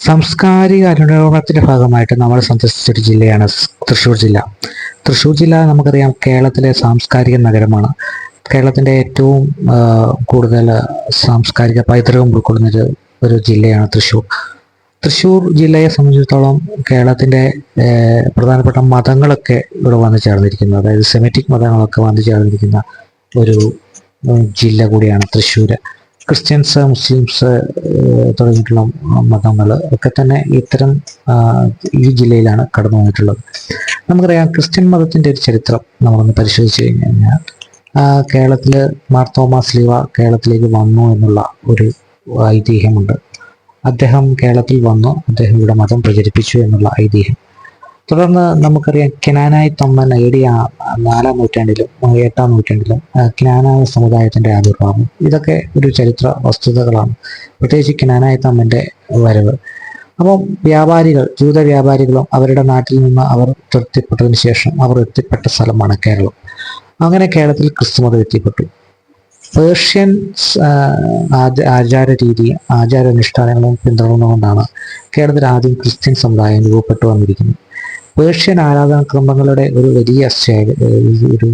സാംസ്കാരിക അനുരോപണത്തിന്റെ ഭാഗമായിട്ട് നമ്മൾ സന്ദർശിച്ചൊരു ജില്ലയാണ് തൃശ്ശൂർ ജില്ല. തൃശ്ശൂർ ജില്ല നമുക്കറിയാം കേരളത്തിലെ സാംസ്കാരിക നഗരമാണ്. കേരളത്തിന്റെ ഏറ്റവും കൂടുതൽ സാംസ്കാരിക പൈതൃകം ഉൾക്കൊള്ളുന്ന ഒരു ജില്ലയാണ് തൃശ്ശൂർ. തൃശ്ശൂർ ജില്ലയെ സംബന്ധിച്ചിടത്തോളം കേരളത്തിന്റെ പ്രധാനപ്പെട്ട മതങ്ങളൊക്കെ ഇവിടെ വന്നു ചേർന്നിരിക്കുന്നു. അതായത് സെമിറ്റിക് മതങ്ങളൊക്കെ വന്നു ചേർന്നിരിക്കുന്ന ഒരു ജില്ല കൂടിയാണ് തൃശ്ശൂർ ക്രിസ്ത്യൻസ് മുസ്ലിംസ് തുടങ്ങിയിട്ടുള്ള മതങ്ങൾ ഒക്കെ തന്നെ ഇത്തരം ഈ ജില്ലയിലാണ് കടന്നു വന്നിട്ടുള്ളത്. നമുക്കറിയാം ക്രിസ്ത്യൻ മതത്തിന്റെ ഒരു ചരിത്രം നമ്മളൊന്ന് പരിശോധിച്ച് കഴിഞ്ഞു കഴിഞ്ഞാൽ കേരളത്തിൽ കേരളത്തിൽ മാർ തോമസ് ലീവ കേരളത്തിലേക്ക് വന്നു എന്നുള്ള ഒരു ഐതിഹ്യമുണ്ട്. അദ്ദേഹം കേരളത്തിൽ വന്നു അദ്ദേഹം ഇവിടെ മതം പ്രചരിപ്പിച്ചു എന്നുള്ള ഐതിഹ്യം. തുടർന്ന് നമുക്കറിയാം കിനാനായി തമ്മൻ ഡി നാലാം നൂറ്റാണ്ടിലും എട്ടാം നൂറ്റാണ്ടിലും കിനാനായ സമുദായത്തിന്റെ ആവിർഭാവം. ഇതൊക്കെ ഒരു ചരിത്ര വസ്തുതകളാണ്. പ്രത്യേകിച്ച് ക്നാനായ തമ്മന്റെ വരവ്. അപ്പം വ്യാപാരികൾ ജൂത വ്യാപാരികളും അവരുടെ നാട്ടിൽ നിന്ന് അവർ തൃപ്തിപ്പെട്ടതിന് ശേഷം അവർ എത്തിപ്പെട്ട സ്ഥലമാണ് കേരളം. അങ്ങനെ കേരളത്തിൽ ക്രിസ്തുമതം എത്തിപ്പെട്ടു. പേർഷ്യൻ ആചാര രീതി ആചാരാനുഷ്ഠാനങ്ങളും പിന്തുടർന്നുകൊണ്ടാണ് കേരളത്തിൽ ആദ്യം ക്രിസ്ത്യൻ സമുദായം രൂപപ്പെട്ടു വന്നിരിക്കുന്നത്. പേർഷ്യൻ ആരാധനാക്രമങ്ങളുടെ ഒരു വലിയ ഒരു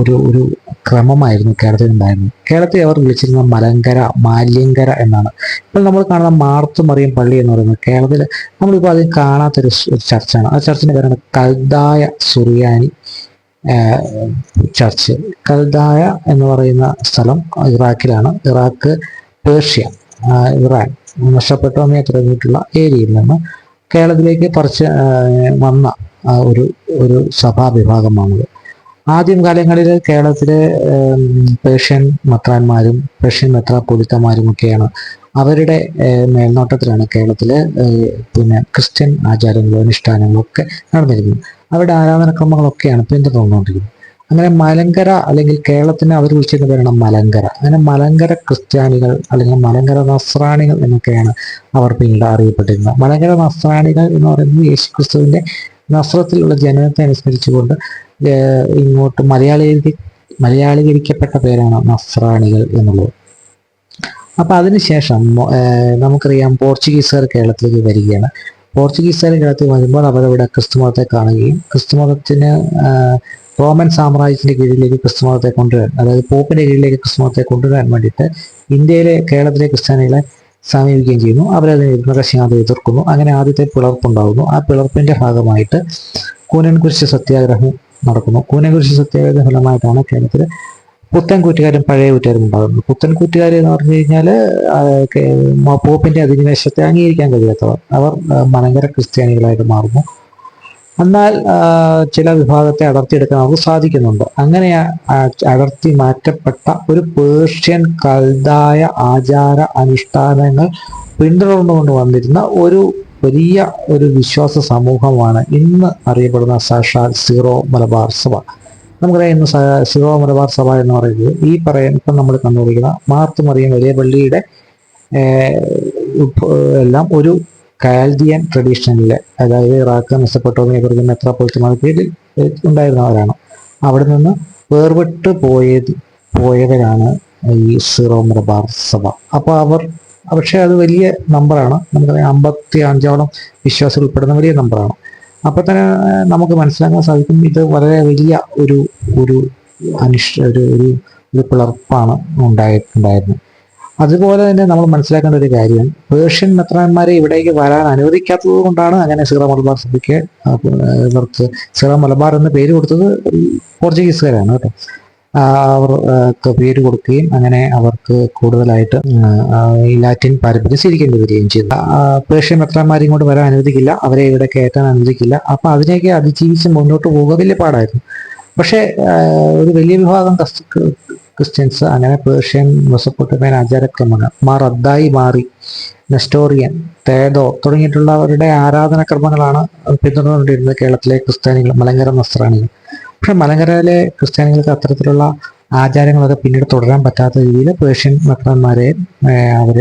ഒരു ഒരു ക്രമമായിരുന്നു കേരളത്തിൽ ഉണ്ടായിരുന്നത് കേരളത്തെ അവർ വിളിച്ചിരുന്ന മലങ്കര മാല്യങ്കര എന്നാണ്. ഇപ്പോൾ നമ്മൾ കാണുന്ന മാർത്തു മറിയം പള്ളി എന്ന് പറയുന്നത് കേരളത്തിൽ നമ്മളിപ്പോൾ അത് കാണാത്തൊരു ചർച്ചാണ്. ആ ചർച്ചിന് പേരാണ് കൽദായ സുറിയാനി ചർച്ച്. കൽദായ എന്ന് പറയുന്ന സ്ഥലം ഇറാഖിലാണ്. Iraq Persia Iran. നഷ്ടപ്പെട്ടോമയെ തുടങ്ങിയിട്ടുള്ള ഏരിയയിൽ നിന്ന് കേരളത്തിലേക്ക് പറിച്ച് വന്ന ഒരു ഒരു സഭാ വിഭാഗമാണത്. ആദ്യം കാലങ്ങളിൽ കേരളത്തിലെ പേർഷ്യൻ മെത്രാന്മാരും പേർഷ്യൻ ഒക്കെയാണ് അവരുടെ മേൽനോട്ടത്തിലാണ് കേരളത്തിലെ പിന്നെ ക്രിസ്ത്യൻ ആചാരങ്ങളും അനുഷ്ഠാനങ്ങളും ഒക്കെ നടന്നിരിക്കുന്നത്. അവരുടെ ആരാധനക്രമങ്ങളൊക്കെയാണ് പിന്തുടർന്നുകൊണ്ടിരിക്കുന്നത്. അങ്ങനെ മലങ്കര അല്ലെങ്കിൽ കേരളത്തിന് അവർ വിളിച്ചിരുന്ന പേരാണ് മലങ്കര. അങ്ങനെ മലങ്കര ക്രിസ്ത്യാനികൾ അല്ലെങ്കിൽ മലങ്കര നസ്രാണികൾ എന്നൊക്കെയാണ് അവർ പിന്നീട് അറിയപ്പെട്ടിരുന്നത്. മലങ്കര നസ്രാണികൾ എന്ന് പറയുന്നത് യേശു ക്രിസ്തുവിന്റെ നസ്രത്തിലുള്ള ജനനത്തെ അനുസ്മരിച്ചുകൊണ്ട് ഇങ്ങോട്ട് മലയാളീ മലയാളീകരിക്കപ്പെട്ട പേരാണ് നസ്രാണികൾ എന്നുള്ളത്. അപ്പൊ അതിനുശേഷം നമുക്കറിയാം പോർച്ചുഗീസുകാർ കേരളത്തിലേക്ക് വരികയാണ്. പോർച്ചുഗീസുകാർ കേരളത്തിൽ വരുമ്പോൾ അവരവിടെ ക്രിസ്തുമതത്തെ കാണുകയും ക്രിസ്തുമതത്തിന് റോമൻ സാമ്രാജ്യത്തിന്റെ കീഴിലേക്ക് ക്രിസ്തുമതത്തെ കൊണ്ടുവരാൻ അതായത് പോപ്പിന്റെ കീഴിലേക്ക് ക്രിസ്തുമതത്തെ കൊണ്ടുവരാൻ വേണ്ടിയിട്ട് ഇന്ത്യയിലെ കേരളത്തിലെ ക്രിസ്ത്യാനികളെ സമീപിക്കുകയും ചെയ്യുന്നു. അവരതിനെ നരസിംഹാതെ എതിർക്കുന്നു. അങ്ങനെ ആദ്യത്തെ പിളർപ്പുണ്ടാകുന്നു ആ പിളർപ്പിന്റെ ഭാഗമായിട്ട് കൂനൻകുരിശ് സത്യാഗ്രഹം നടക്കുന്നു. കൂനൻകുരിശ് സത്യാഗ്രഹ ഫലമായിട്ടാണ് കേരളത്തിൽ പുത്തൻ കൂറ്റുകാരും പഴയ കൂറ്റുകാരും ഉണ്ടാകുന്നത്. പുത്തൻ കൂറ്റുകാർ എന്ന് പറഞ്ഞു കഴിഞ്ഞാൽ പോപ്പിന്റെ അധിനിവേശത്തെ അംഗീകരിക്കാൻ കഴിയാത്തവർ. അവർ മലങ്കര ക്രിസ്ത്യാനികളായിട്ട് മാറുന്നു. എന്നാൽ ചില വിഭാഗത്തെ അടർത്തിയെടുക്കാൻ അവർക്ക് സാധിക്കുന്നുണ്ട്. അങ്ങനെ അടർത്തി മാറ്റപ്പെട്ട ഒരു പേർഷ്യൻ കൽതായ ആചാര അനുഷ്ഠാനങ്ങൾ പിന്തുടർന്നുകൊണ്ട് വന്നിരുന്ന ഒരു വലിയ ഒരു വിശ്വാസ സമൂഹമാണ് ഇന്ന് അറിയപ്പെടുന്ന സാക്ഷാൽ സീറോ മലബാർ സഭ. നമുക്കറിയാം ഇന്ന് സീറോ മലബാർ സഭ എന്ന് പറയുന്നത് ഈ പറയുന്ന ഇപ്പം നമ്മൾ കണ്ടുപിടിക്കുന്ന മാർത്തുമറിയം വലിയ പള്ളിയുടെ എല്ലാം ഒരു കാൽദിയൻ ട്രഡീഷനിലെ അതായത് ഇറാഖ് മെസ്സപ്പെട്ടോമിയ കുറിച്ച് മെത്രാപ്പൊളിത്തമാരുടെ കീഴിൽ ഉണ്ടായിരുന്നവരാണ് അവിടെ നിന്ന് വേർപെട്ട് പോയത് പോയവരാണ് ഈ സിറോ മലബാർ സഭ. അപ്പോൾ അവർ പക്ഷേ അത് വലിയ നമ്പറാണ്. നമുക്കറിയാം അമ്പത്തി അഞ്ചോളം വിശ്വാസികൾ ഉൾപ്പെടുന്ന വലിയ നമ്പറാണ്. അപ്പോൾ തന്നെ നമുക്ക് മനസ്സിലാക്കാൻ സാധിക്കും ഇത് വളരെ വലിയ ഒരു ഒരു അനിഷ്ട ഒരു ഒരു ഒരു പിളർപ്പാണ് ഉണ്ടായിട്ടുണ്ടായിരുന്നത് അതുപോലെ തന്നെ നമ്മൾ മനസ്സിലാക്കേണ്ട ഒരു കാര്യം പേർഷ്യൻ മെത്രാന്മാരെ ഇവിടേക്ക് വരാൻ അനുവദിക്കാത്തത് കൊണ്ടാണ് അങ്ങനെ സിറ മലബാർ സഭയ്ക്ക് ഇവർക്ക് സിറ മലബാർ എന്ന് പേര് കൊടുത്തത് പോർച്ചുഗീസുകാരാണ് കേട്ടോ. അവർക്ക് അവർ പേര് കൊടുക്കുകയും അങ്ങനെ അവർക്ക് കൂടുതലായിട്ട് ഈ ലാറ്റിൻ പാരമ്പര്യം സ്വീകരിക്കേണ്ടി വരികയും ചെയ്തു. പേർഷ്യൻ മെത്രാന്മാരെ ഇങ്ങോട്ട് വരാൻ അനുവദിക്കില്ല അവരെ ഇവിടെ കയറ്റാൻ അനുവദിക്കില്ല. അപ്പൊ അതിനെയൊക്കെ അതിജീവിച്ച് മുന്നോട്ട് പോവുക വലിയ പാടായിരുന്നു. പക്ഷേ ഒരു വലിയ വിഭാഗം ക്രിസ്ത്യൻസ് അങ്ങനെ പേർഷ്യൻ മെസ്സപ്പൊട്ടേമിയൻ ആചാരക്രമങ്ങൾ മാർ അദ്ദായി മാറി നെസ്റ്റോറിയൻ തേദോ തുടങ്ങിയിട്ടുള്ളവരുടെ ആരാധനാക്രമങ്ങളാണ് പിന്തുടർന്നുകൊണ്ടിരുന്നത് കേരളത്തിലെ ക്രിസ്ത്യാനികൾ മലങ്കര നസ്രാണികൾ. പക്ഷെ മലങ്കരയിലെ ക്രിസ്ത്യാനികൾക്ക് അത്തരത്തിലുള്ള ആചാരങ്ങളൊക്കെ പിന്നീട് തുടരാൻ പറ്റാത്ത രീതിയിൽ പേർഷ്യൻ ഭക്തന്മാരെ അവർ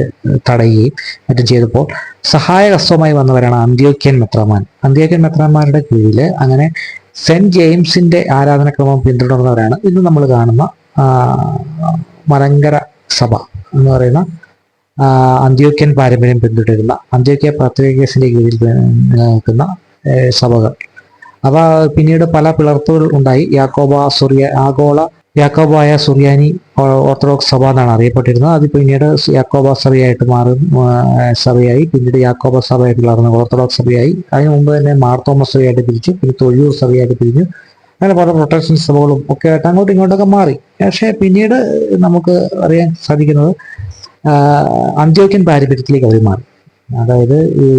തടയുകയും മറ്റും ചെയ്തപ്പോൾ സഹായഹസ്തമായി വന്നവരാണ് അന്ത്യോക്യൻ മെത്രമാൻ അന്ത്യോക്യൻ മെത്രാന്മാരുടെ കീഴിൽ അങ്ങനെ സെന്റ് ജെയിംസിന്റെ ആരാധനക്രമം പിന്തുടർന്നവരാണ് ഇന്ന് നമ്മൾ കാണുന്ന മലങ്കര സഭ എന്ന് പറയുന്ന അന്ത്യോക്യൻ പാരമ്പര്യം പിന്തുടരുന്ന അന്ത്യോക്യ പത്രികേസിന്റെ കീഴിൽ നിൽക്കുന്ന സഭകൾ. അവ പിന്നീട് പല പിളർത്തുകൾ ഉണ്ടായി. യാക്കോബ സുറിയ ആഗോള യാക്കോബായ സുറിയാനി ഓർത്തഡോക്സ് സഭ എന്നാണ് അറിയപ്പെട്ടിരുന്നത്. അത് പിന്നീട് യാക്കോബ സഭയായിട്ട് മാറി സഭയായി. പിന്നീട് യാക്കോബ സഭയായിട്ട് വളർന്ന ഓർത്തഡോക്സ് സഭയായി. അതിനു മുമ്പ് തന്നെ മാർത്തോമ സഭയായിട്ട് പിരിച്ചു പിന്നെ തൊഴിയൂർ സഭയായിട്ട് പിരിഞ്ഞു. അങ്ങനെ പല പ്രൊട്ടക്ഷൻ സഭകളും ഒക്കെ ആയിട്ട് അങ്ങോട്ടും ഇങ്ങോട്ടൊക്കെ മാറി. പക്ഷേ പിന്നീട് നമുക്ക് അറിയാൻ സാധിക്കുന്നത് അന്ത്യോക്യൻ പാരമ്പര്യത്തിലേക്ക് അവർ മാറി. അതായത് ഈ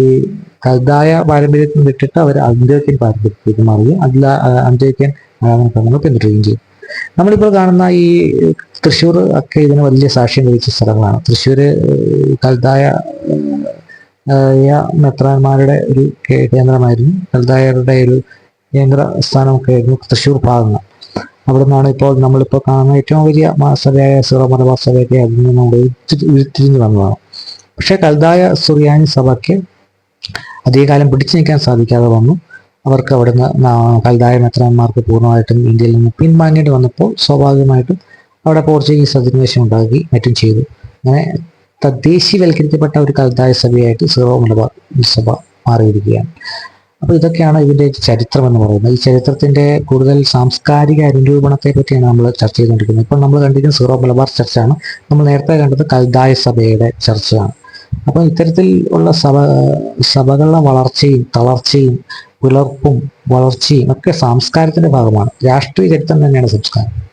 കൽദായ പാരമ്പര്യത്തിൽ വിട്ടിട്ട് അവർ അന്ത്യോക്യൻ പാരമ്പര്യത്തിലേക്ക് മാറി. അതിൽ അന്ത്യോക്യൻ നമ്മൾ പിന്തുടരുകയും ചെയ്തു. നമ്മളിപ്പോൾ കാണുന്ന ഈ തൃശ്ശൂർ ഒക്കെ ഇതിന് വലിയ സാക്ഷ്യം വഹിച്ച സ്ഥലങ്ങളാണ്. തൃശ്ശൂർ കൽതായ മെത്രാന്മാരുടെ ഒരു കേന്ദ്രമായിരുന്നു. കൽതായരുടെ ഒരു കേന്ദ്ര സ്ഥാനമൊക്കെ ആയിരുന്നു തൃശ്ശൂർ ഭാഗങ്ങൾ അവിടെ നിന്നാണ് ഇപ്പോൾ നമ്മളിപ്പോൾ കാണുന്ന ഏറ്റവും വലിയ മഹാസഭയായ സിറോ മലബാർ സഭയൊക്കെ അതിൽ നിന്ന് ഉരുത്തിരിഞ്ഞു വന്നതാണ്. പക്ഷേ കൽതായ സുറിയാനി സഭയ്ക്ക് അധികകാലം പിടിച്ചു നിൽക്കാൻ സാധിക്കാതെ വന്നു. അവർക്ക് അവിടുന്ന് കൽതായ മെത്രാന്മാർക്ക് പൂർണമായിട്ടും ഇന്ത്യയിൽ നിന്ന് പിൻവാങ്ങേണ്ടി വന്നപ്പോൾ സ്വാഭാവികമായിട്ടും അവിടെ പോർച്ചുഗീസ് അധിനിവേശം ഉണ്ടാക്കി മറ്റും ചെയ്തു. അങ്ങനെ തദ്ദേശീയവൽക്കരിക്കപ്പെട്ട ഒരു കൽതായ സഭയായിട്ട് സിറോ മലബാർ സഭ മാറിയിരിക്കുകയാണ്. അപ്പോൾ ഇതൊക്കെയാണ് ഇതിന്റെ ചരിത്രം എന്ന് പറയുന്നത്. ഈ ചരിത്രത്തിന്റെ കൂടുതൽ സാംസ്കാരിക അനുരൂപണത്തെ പറ്റിയാണ് നമ്മൾ ചർച്ച ചെയ്തുകൊണ്ടിരിക്കുന്നത്. ഇപ്പോൾ നമ്മൾ കണ്ടിരിക്കുന്ന സീറോ മലബാർ ചർച്ചാണ്. നമ്മൾ നേരത്തെ കണ്ടത് കൽദായ സഭയുടെ ചർച്ചയാണ്. അപ്പോൾ ഇത്തരത്തിൽ ഉള്ള സഭ സഭകളുടെ വളർച്ചയും തളർച്ചയും പുലർപ്പും വളർച്ചയും ഒക്കെ സാംസ്കാരത്തിന്റെ ഭാഗമാണ്. രാഷ്ട്രീയ ചരിത്രം തന്നെയാണ് സംസ്കാരം.